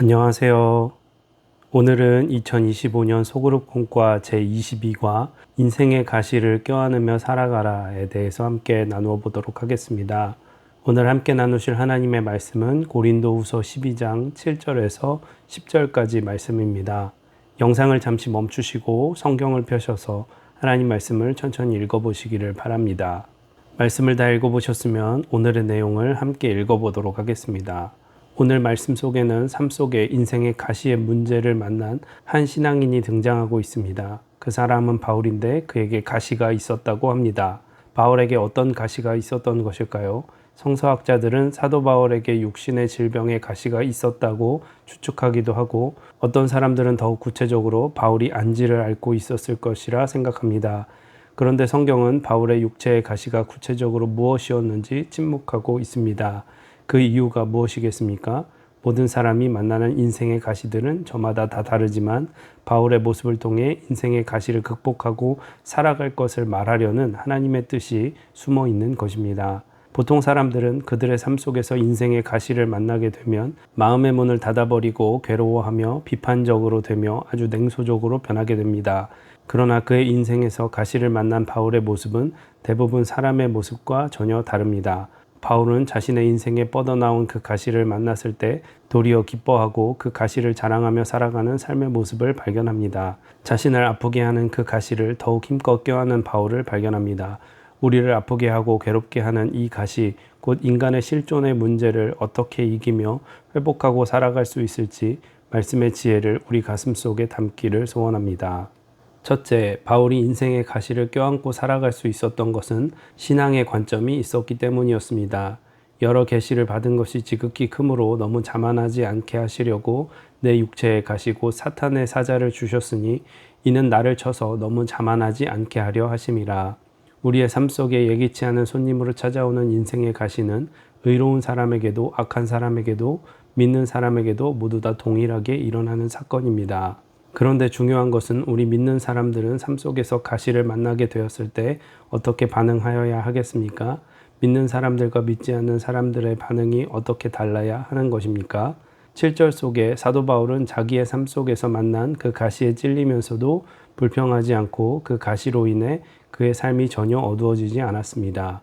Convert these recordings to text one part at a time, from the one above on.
안녕하세요. 오늘은 2025년 소그룹 공과 제22과 인생의 가시를 껴안으며 살아가라에 대해서 함께 나누어 보도록 하겠습니다. 오늘 함께 나누실 하나님의 말씀은 고린도후서 12장 7절에서 10절까지 말씀입니다. 영상을 잠시 멈추시고 성경을 펴셔서 하나님 말씀을 천천히 읽어 보시기를 바랍니다. 말씀을 다 읽어 보셨으면 오늘의 내용을 함께 읽어 보도록 하겠습니다. 오늘 말씀 속에는 삶 속에 인생의 가시의 문제를 만난 한 신앙인이 등장하고 있습니다. 그 사람은 바울인데 그에게 가시가 있었다고 합니다. 바울에게 어떤 가시가 있었던 것일까요? 성서학자들은 사도 바울에게 육신의 질병의 가시가 있었다고 추측하기도 하고 어떤 사람들은 더욱 구체적으로 바울이 안지를 앓고 있었을 것이라 생각합니다. 그런데 성경은 바울의 육체의 가시가 구체적으로 무엇이었는지 침묵하고 있습니다. 그 이유가 무엇이겠습니까? 모든 사람이 만나는 인생의 가시들은 저마다 다 다르지만 바울의 모습을 통해 인생의 가시를 극복하고 살아갈 것을 말하려는 하나님의 뜻이 숨어 있는 것입니다. 보통 사람들은 그들의 삶 속에서 인생의 가시를 만나게 되면 마음의 문을 닫아버리고 괴로워하며 비판적으로 되며 아주 냉소적으로 변하게 됩니다. 그러나 그의 인생에서 가시를 만난 바울의 모습은 대부분 사람의 모습과 전혀 다릅니다. 바울은 자신의 인생에 뻗어나온 그 가시를 만났을 때 도리어 기뻐하고 그 가시를 자랑하며 살아가는 삶의 모습을 발견합니다. 자신을 아프게 하는 그 가시를 더욱 힘껏 껴안는 바울을 발견합니다. 우리를 아프게 하고 괴롭게 하는 이 가시, 곧 인간의 실존의 문제를 어떻게 이기며 회복하고 살아갈 수 있을지 말씀의 지혜를 우리 가슴 속에 담기를 소원합니다. 첫째, 바울이 인생의 가시를 껴안고 살아갈 수 있었던 것은 신앙의 관점이 있었기 때문이었습니다. 여러 계시를 받은 것이 지극히 크므로 너무 자만하지 않게 하시려고 내 육체에 가시고 사탄의 사자를 주셨으니 이는 나를 쳐서 너무 자만하지 않게 하려 하심이라. 우리의 삶 속에 예기치 않은 손님으로 찾아오는 인생의 가시는 의로운 사람에게도 악한 사람에게도 믿는 사람에게도 모두 다 동일하게 일어나는 사건입니다. 그런데 중요한 것은 우리 믿는 사람들은 삶 속에서 가시를 만나게 되었을 때 어떻게 반응하여야 하겠습니까? 믿는 사람들과 믿지 않는 사람들의 반응이 어떻게 달라야 하는 것입니까? 7절 속에 사도 바울은 자기의 삶 속에서 만난 그 가시에 찔리면서도 불평하지 않고 그 가시로 인해 그의 삶이 전혀 어두워지지 않았습니다.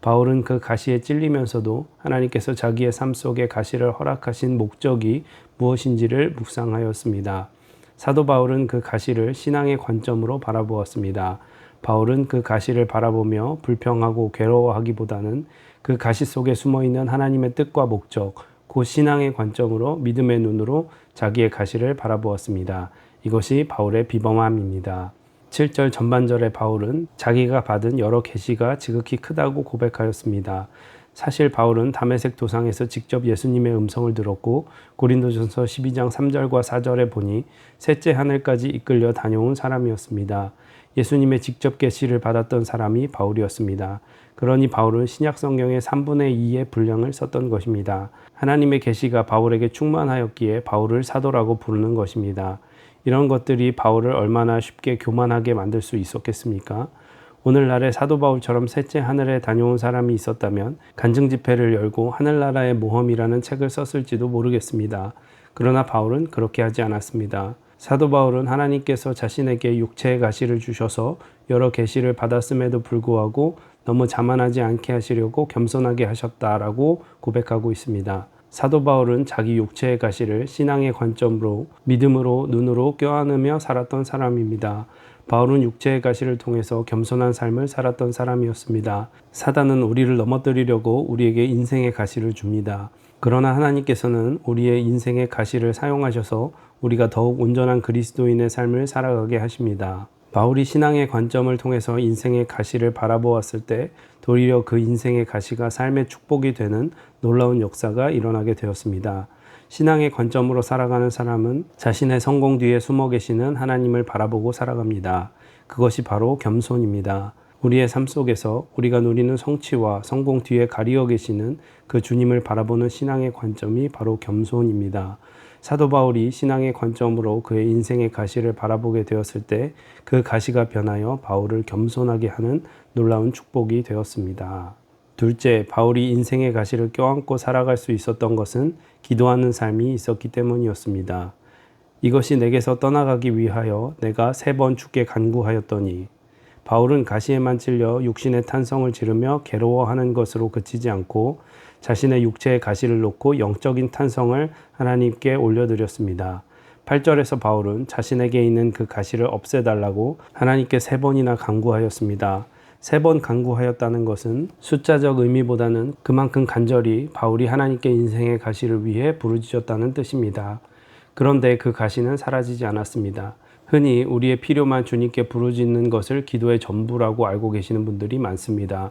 바울은 그 가시에 찔리면서도 하나님께서 자기의 삶 속에 가시를 허락하신 목적이 무엇인지를 묵상하였습니다. 사도 바울은 그 가시를 신앙의 관점으로 바라보았습니다. 바울은 그 가시를 바라보며 불평하고 괴로워하기보다는 그 가시 속에 숨어 있는 하나님의 뜻과 목적, 그 신앙의 관점으로 믿음의 눈으로 자기의 가시를 바라보았습니다. 이것이 바울의 비범함입니다. 7절 전반절의 바울은 자기가 받은 여러 계시가 지극히 크다고 고백하였습니다. 사실 바울은 담에색 도상에서 직접 예수님의 음성을 들었고 고린도전서 12장 3절과 4절에 보니 셋째 하늘까지 이끌려 다녀온 사람이었습니다. 예수님의 직접 계시를 받았던 사람이 바울이었습니다. 그러니 바울은 신약 성경의 3분의 2의 분량을 썼던 것입니다. 하나님의 계시가 바울에게 충만하였기에 바울을 사도라고 부르는 것입니다. 이런 것들이 바울을 얼마나 쉽게 교만하게 만들 수 있었겠습니까? 오늘날의 사도 바울처럼 셋째 하늘에 다녀온 사람이 있었다면 간증 집회를 열고 하늘나라의 모험이라는 책을 썼을지도 모르겠습니다. 그러나 바울은 그렇게 하지 않았습니다. 사도 바울은 하나님께서 자신에게 육체의 가시를 주셔서 여러 계시를 받았음에도 불구하고 너무 자만하지 않게 하시려고 겸손하게 하셨다라고 고백하고 있습니다. 사도 바울은 자기 육체의 가시를 신앙의 관점으로 믿음으로 눈으로 껴안으며 살았던 사람입니다. 바울은 육체의 가시를 통해서 겸손한 삶을 살았던 사람이었습니다. 사단은 우리를 넘어뜨리려고 우리에게 인생의 가시를 줍니다. 그러나 하나님께서는 우리의 인생의 가시를 사용하셔서 우리가 더욱 온전한 그리스도인의 삶을 살아가게 하십니다. 바울이 신앙의 관점을 통해서 인생의 가시를 바라보았을 때 도리어 그 인생의 가시가 삶의 축복이 되는 놀라운 역사가 일어나게 되었습니다. 신앙의 관점으로 살아가는 사람은 자신의 성공 뒤에 숨어 계시는 하나님을 바라보고 살아갑니다. 그것이 바로 겸손입니다. 우리의 삶 속에서 우리가 누리는 성취와 성공 뒤에 가리어 계시는 그 주님을 바라보는 신앙의 관점이 바로 겸손입니다. 사도 바울이 신앙의 관점으로 그의 인생의 가시를 바라보게 되었을 때 그 가시가 변하여 바울을 겸손하게 하는 놀라운 축복이 되었습니다. 둘째, 바울이 인생의 가시를 껴안고 살아갈 수 있었던 것은 기도하는 삶이 있었기 때문이었습니다. 이것이 내게서 떠나가기 위하여 내가 세 번 죽게 간구하였더니 바울은 가시에만 찔려 육신의 탄성을 지르며 괴로워하는 것으로 그치지 않고 자신의 육체의 가시를 놓고 영적인 탄성을 하나님께 올려드렸습니다. 8절에서 바울은 자신에게 있는 그 가시를 없애달라고 하나님께 세 번이나 간구하였습니다. 세번 간구하였다는 것은 숫자적 의미보다는 그만큼 간절히 바울이 하나님께 인생의 가시를 위해 부르짖었다는 뜻입니다. 그런데 그 가시는 사라지지 않았습니다. 흔히 우리의 필요만 주님께 부르짖는 것을 기도의 전부라고 알고 계시는 분들이 많습니다.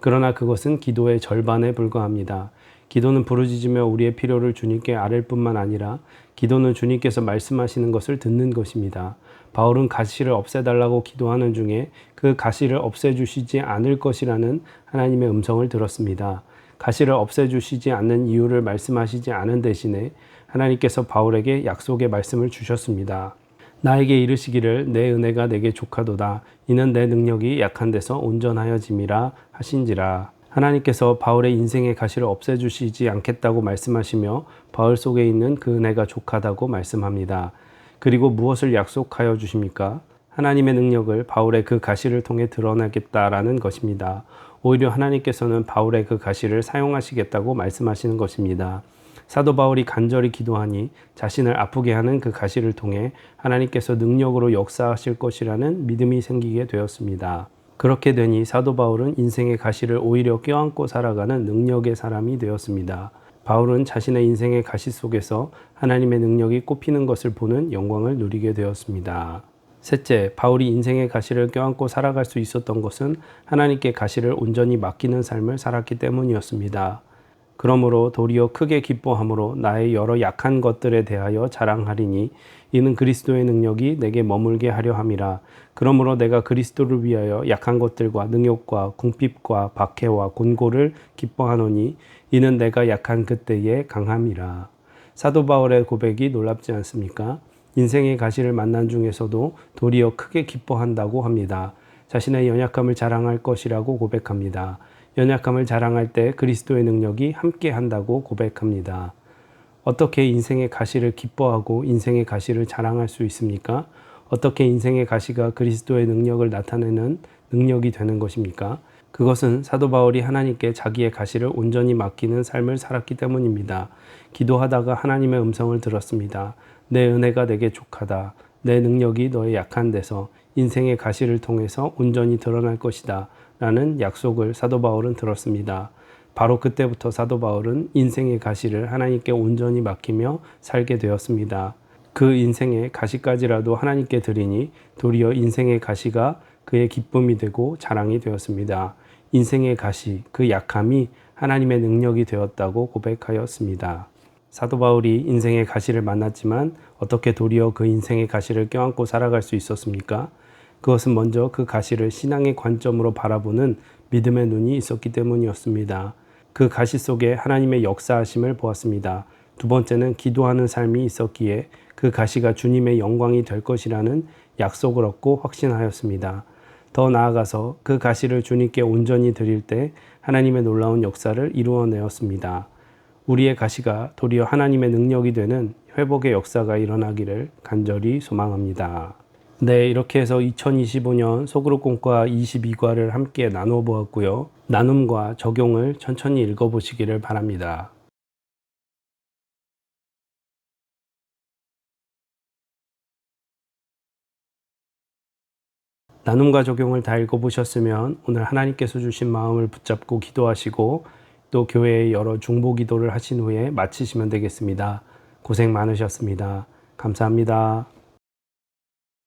그러나 그것은 기도의 절반에 불과합니다. 기도는 부르짖으며 우리의 필요를 주님께 아뢰 뿐만 아니라 기도는 주님께서 말씀하시는 것을 듣는 것입니다. 바울은 가시를 없애달라고 기도하는 중에 그 가시를 없애주시지 않을 것이라는 하나님의 음성을 들었습니다. 가시를 없애주시지 않는 이유를 말씀하시지 않은 대신에 하나님께서 바울에게 약속의 말씀을 주셨습니다. 나에게 이르시기를 내 은혜가 내게 족하도다. 이는 내 능력이 약한 데서 온전하여짐이라 하신지라. 하나님께서 바울의 인생의 가시를 없애주시지 않겠다고 말씀하시며 바울 속에 있는 그 은혜가 족하다고 말씀합니다. 그리고 무엇을 약속하여 주십니까? 하나님의 능력을 바울의 그 가시를 통해 드러나겠다라는 것입니다. 오히려 하나님께서는 바울의 그 가시를 사용하시겠다고 말씀하시는 것입니다. 사도 바울이 간절히 기도하니 자신을 아프게 하는 그 가시를 통해 하나님께서 능력으로 역사하실 것이라는 믿음이 생기게 되었습니다. 그렇게 되니 사도 바울은 인생의 가시를 오히려 껴안고 살아가는 능력의 사람이 되었습니다. 바울은 자신의 인생의 가시 속에서 하나님의 능력이 꼽히는 것을 보는 영광을 누리게 되었습니다. 셋째, 바울이 인생의 가시를 껴안고 살아갈 수 있었던 것은 하나님께 가시를 온전히 맡기는 삶을 살았기 때문이었습니다. 그러므로 도리어 크게 기뻐함으로 나의 여러 약한 것들에 대하여 자랑하리니 이는 그리스도의 능력이 내게 머물게 하려 함이라. 그러므로 내가 그리스도를 위하여 약한 것들과 능욕과 궁핍과 박해와 곤고를 기뻐하노니 이는 내가 약한 그때의 강함이라. 사도 바울의 고백이 놀랍지 않습니까? 인생의 가시를 만난 중에서도 도리어 크게 기뻐한다고 합니다. 자신의 연약함을 자랑할 것이라고 고백합니다. 연약함을 자랑할 때 그리스도의 능력이 함께 한다고 고백합니다. 어떻게 인생의 가시를 기뻐하고 인생의 가시를 자랑할 수 있습니까? 어떻게 인생의 가시가 그리스도의 능력을 나타내는 능력이 되는 것입니까? 그것은 사도 바울이 하나님께 자기의 가시를 온전히 맡기는 삶을 살았기 때문입니다. 기도하다가 하나님의 음성을 들었습니다. 내 은혜가 내게 족하다. 내 능력이 너의 약한 데서 인생의 가시를 통해서 온전히 드러날 것이다. 라는 약속을 사도 바울은 들었습니다. 바로 그때부터 사도 바울은 인생의 가시를 하나님께 온전히 맡기며 살게 되었습니다. 그 인생의 가시까지라도 하나님께 드리니 도리어 인생의 가시가 그의 기쁨이 되고 자랑이 되었습니다. 인생의 가시, 그 약함이 하나님의 능력이 되었다고 고백하였습니다. 사도 바울이 인생의 가시를 만났지만 어떻게 도리어 그 인생의 가시를 껴안고 살아갈 수 있었습니까? 그것은 먼저 그 가시를 신앙의 관점으로 바라보는 믿음의 눈이 있었기 때문이었습니다. 그 가시 속에 하나님의 역사하심을 보았습니다. 두 번째는 기도하는 삶이 있었기에 그 가시가 주님의 영광이 될 것이라는 약속을 얻고 확신하였습니다. 더 나아가서 그 가시를 주님께 온전히 드릴 때 하나님의 놀라운 역사를 이루어내었습니다. 우리의 가시가 도리어 하나님의 능력이 되는 회복의 역사가 일어나기를 간절히 소망합니다. 네, 이렇게 해서 2025년 소그룹 공과 22과를 함께 나눠 보았고요. 나눔과 적용을 천천히 읽어 보시기를 바랍니다. 나눔과 적용을 다 읽어 보셨으면 오늘 하나님께서 주신 마음을 붙잡고 기도하시고 또 교회의 여러 중보 기도를 하신 후에 마치시면 되겠습니다. 고생 많으셨습니다. 감사합니다.